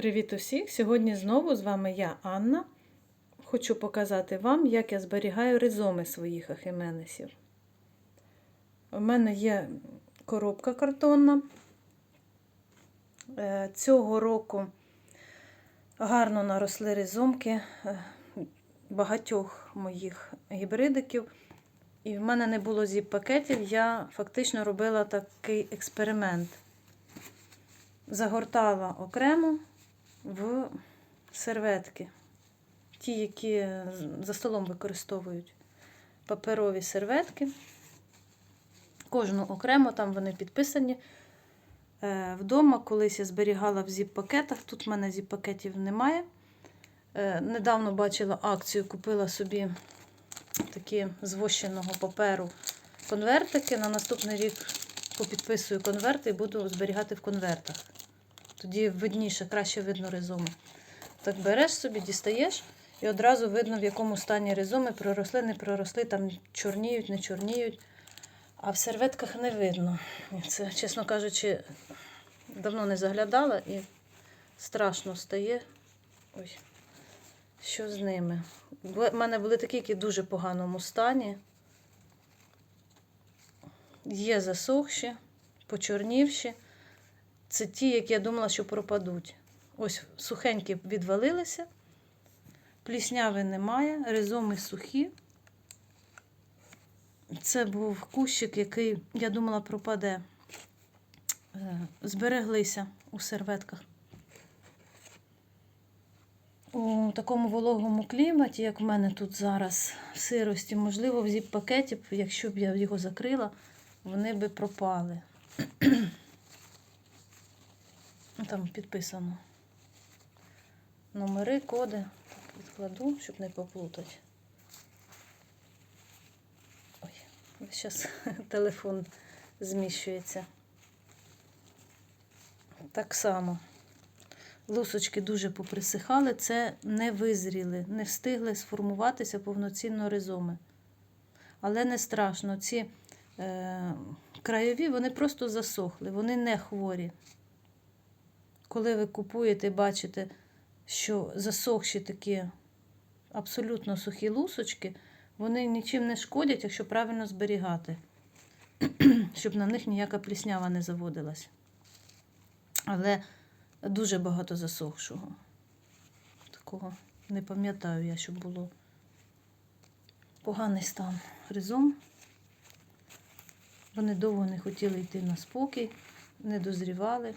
Привіт усіх! Сьогодні знову з вами я, Анна. Хочу показати вам, як я зберігаю ризоми своїх ахіменесів. У мене є коробка картонна. Е, Цього року гарно наросли ризомки е, багатьох моїх гібридиків. І в мене не було зіп-пакетів, я фактично робила такий експеримент. Загортала окремо в серветки. Ті, які за столом використовують паперові серветки. Кожну окремо, там вони підписані. Е, Вдома колись я зберігала в зіп-пакетах. Тут в мене зіп-пакетів немає. Е, Недавно бачила акцію, купила собі такі з вощеного паперу конвертики. На наступний рік попідписую конверти і буду зберігати в конвертах. Тоді видніше, краще видно ризоми. Так береш собі, дістаєш, і одразу видно, в якому стані ризоми проросли, не проросли, там чорніють, не чорніють. А в серветках не видно. Це, чесно кажучи, давно не заглядала і страшно стає. Ой, що з ними? У мене були такі, які в дуже поганому стані. Є засохші, почорнівші. Це ті, які я думала, що пропадуть. Ось сухенькі відвалилися, плісняви немає, ризоми сухі. Це був кущик, який, я думала, пропаде. Е, Збереглися у серветках. У такому вологому кліматі, як в мене тут зараз, в сирості, можливо, в зіп-пакеті, якщо б я його закрила, вони би пропали. Там підписано номери, коди. Так, відкладу, щоб не поплутати. Ой, зараз телефон зміщується. Так само. Лусочки дуже поприсихали, це не визріли, не встигли сформуватися повноцінно ризоми. Але не страшно, ці е, краєві вони просто засохли, вони не хворі. Коли ви купуєте, бачите, що засохші такі абсолютно сухі лусочки, вони нічим не шкодять, якщо правильно зберігати, щоб на них ніяка пліснява не заводилась. Але дуже багато засохшого. Такого не пам'ятаю я, щоб було поганий стан ризом. Вони довго не хотіли йти на спокій, не дозрівали.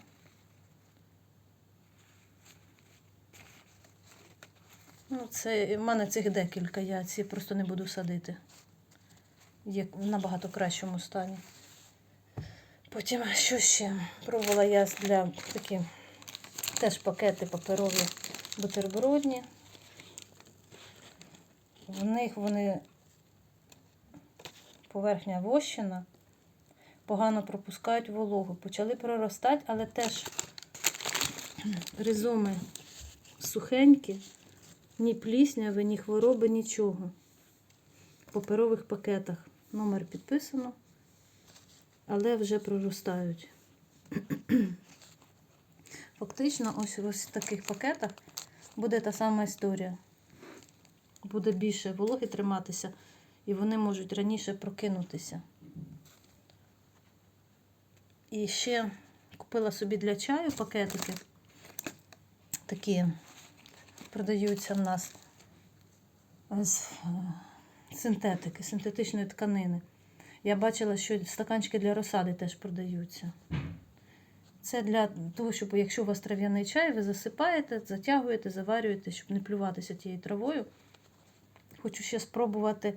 Ну, це в мене цих декілька, я ці просто не буду садити. Є в набагато кращому стані. Потім що ще? Пробувала я для такі теж пакети паперові бутербродні. В них вони поверхня вощина, погано пропускають вологу. Почали проростати, але теж ризоми сухенькі. Ні плісняви, ні хвороби, нічого. В паперових пакетах. Номер підписано, але вже проростають. Фактично, ось ось в таких пакетах буде та сама історія. Буде більше вологи триматися, і вони можуть раніше прокинутися. І ще купила собі для чаю пакетики такі продаються в нас з е, синтетики, синтетичної тканини. Я бачила, що стаканчики для розсади теж продаються. Це для того, щоб якщо у вас трав'яний чай, ви засипаєте, затягуєте, заварюєте, щоб не плюватися тією травою. Хочу ще спробувати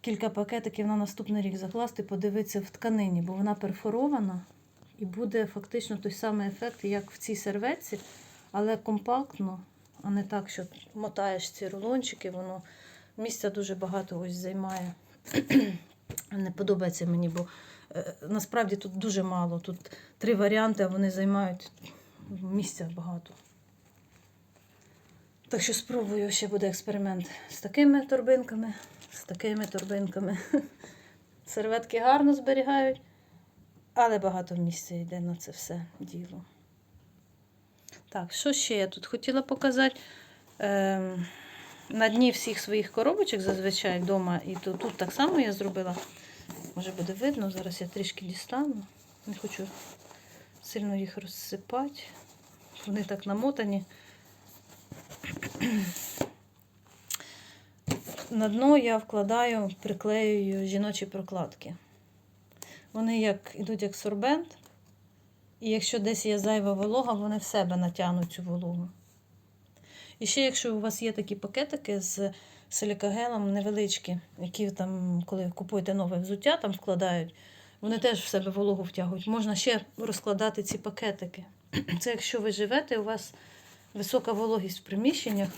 кілька пакетиків на наступний рік закласти, подивитися в тканині, бо вона перфорована і буде фактично той самий ефект, як в цій серветці, але компактно а не так, що мотаєш ці рулончики, воно місця дуже багато ось займає. Не подобається мені, бо е, насправді тут дуже мало. Тут три варіанти, а вони займають місця багато. Так що спробую, ще буде експеримент з такими торбинками, з такими торбинками. Серветки гарно зберігають, але багато місця йде на це все діло. Так, що ще я тут хотіла показати? Ем, на дні всіх своїх коробочок зазвичай вдома, і тут, тут так само я зробила. Може буде видно, зараз я трішки дістану. Не хочу сильно їх розсипати. Вони так намотані. На дно я вкладаю, приклеюю жіночі прокладки. Вони як ідуть як сорбент, і якщо десь є зайва волога, вони в себе натягнуть цю вологу. І ще, якщо у вас є такі пакетики з силікагелем невеличкі, які там, коли купуєте нове взуття, там вкладають, вони теж в себе вологу втягують. Можна ще розкладати ці пакетики. Це якщо ви живете, у вас висока вологість в приміщеннях,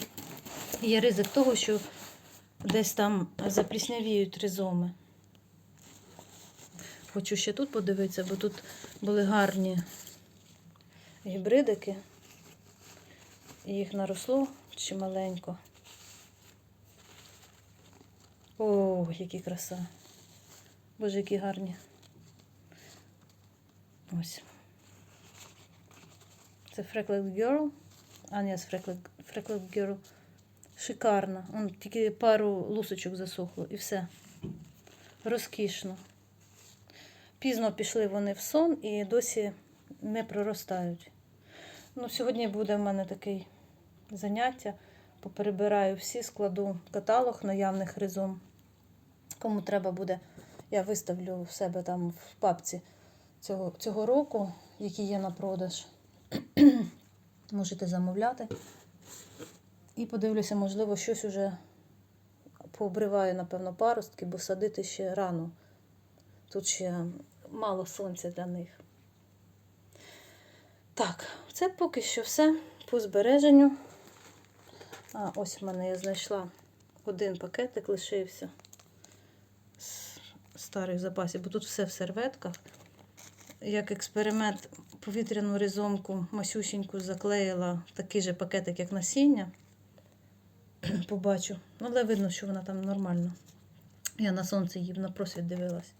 є ризик того, що десь там запліснявіють ризоми. Хочу ще тут подивитися, бо тут були гарні гібридики. Їх наросло чималенько. О, які краса. Боже, які гарні. Ось. Це Freckled Girl. А, ні, з Freckled Girl. Шикарно. Он тільки пару лусочок засохло і все. Розкішно. Пізно пішли вони в сон і досі не проростають. Ну, сьогодні буде в мене таке заняття. Поперебираю всі, складу каталог наявних ризом. Кому треба буде, я виставлю в себе там в папці цього, цього року, які є на продаж. Можете замовляти. І подивлюся, можливо, щось уже пообриваю, напевно, паростки, бо садити ще рано. Тут ще мало сонця для них. Так, це поки що все по збереженню. А, ось в мене я знайшла один пакетик, лишився з старих запасів, бо тут все в серветках. Як експеримент повітряну ризомку масюсіньку заклеїла такий же пакетик, як насіння. Побачу. Але видно, що вона там нормально. Я на сонце її на просвіт дивилась.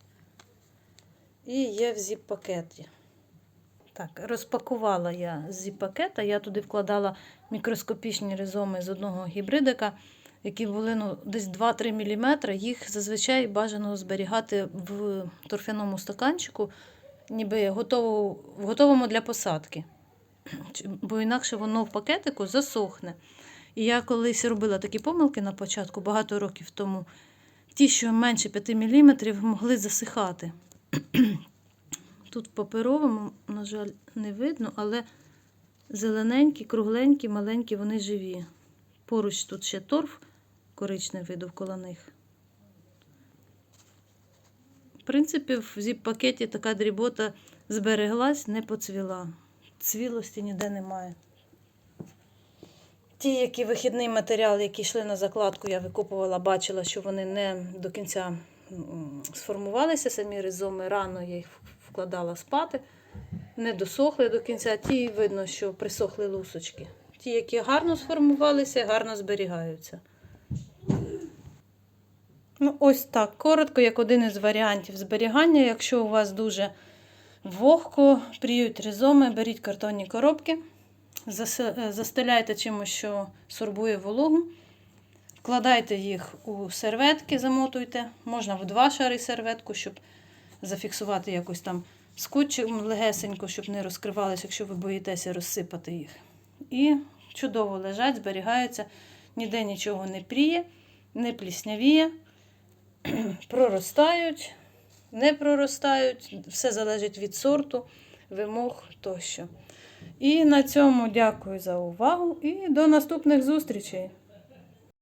І є в зіп-пакеті. Так, розпакувала я з зіп-пакета. Я туди вкладала мікроскопічні ризоми з одного гібридика, які були ну, десь 2-3 мм. Їх зазвичай бажано зберігати в торфяному стаканчику, ніби готово, в готовому для посадки. Бо інакше воно в пакетику засохне. І я колись робила такі помилки на початку, багато років тому. Ті, що менше 5 мм, могли засихати. Тут в паперовому, на жаль, не видно, але зелененькі, кругленькі, маленькі, вони живі. Поруч тут ще торф коричневий довкола них. В принципі, в зіп-пакеті така дрібота збереглась, не поцвіла. Цвілості ніде немає. Ті, які вихідний матеріал, які йшли на закладку, я викопувала, бачила, що вони не до кінця сформувалися, самі ризоми. Рано я їх вкладала спати, не досохли до кінця. Ті видно, що присохли лусочки. Ті, які гарно сформувалися, гарно зберігаються. Ну, ось так, коротко, як один із варіантів зберігання. Якщо у вас дуже вогко, пріють ризоми, беріть картонні коробки. Е, Застеляйте чимось, що сорбує вологу. Вкладайте їх у серветки, замотуйте. Можна в два шари серветку, щоб зафіксувати якось там скотчем легесенько, щоб не розкривалися, якщо ви боїтеся розсипати їх. І чудово лежать, зберігаються, ніде нічого не пріє, не пліснявіє, проростають, не проростають. Все залежить від сорту, вимог тощо. І на цьому дякую за увагу і до наступних зустрічей!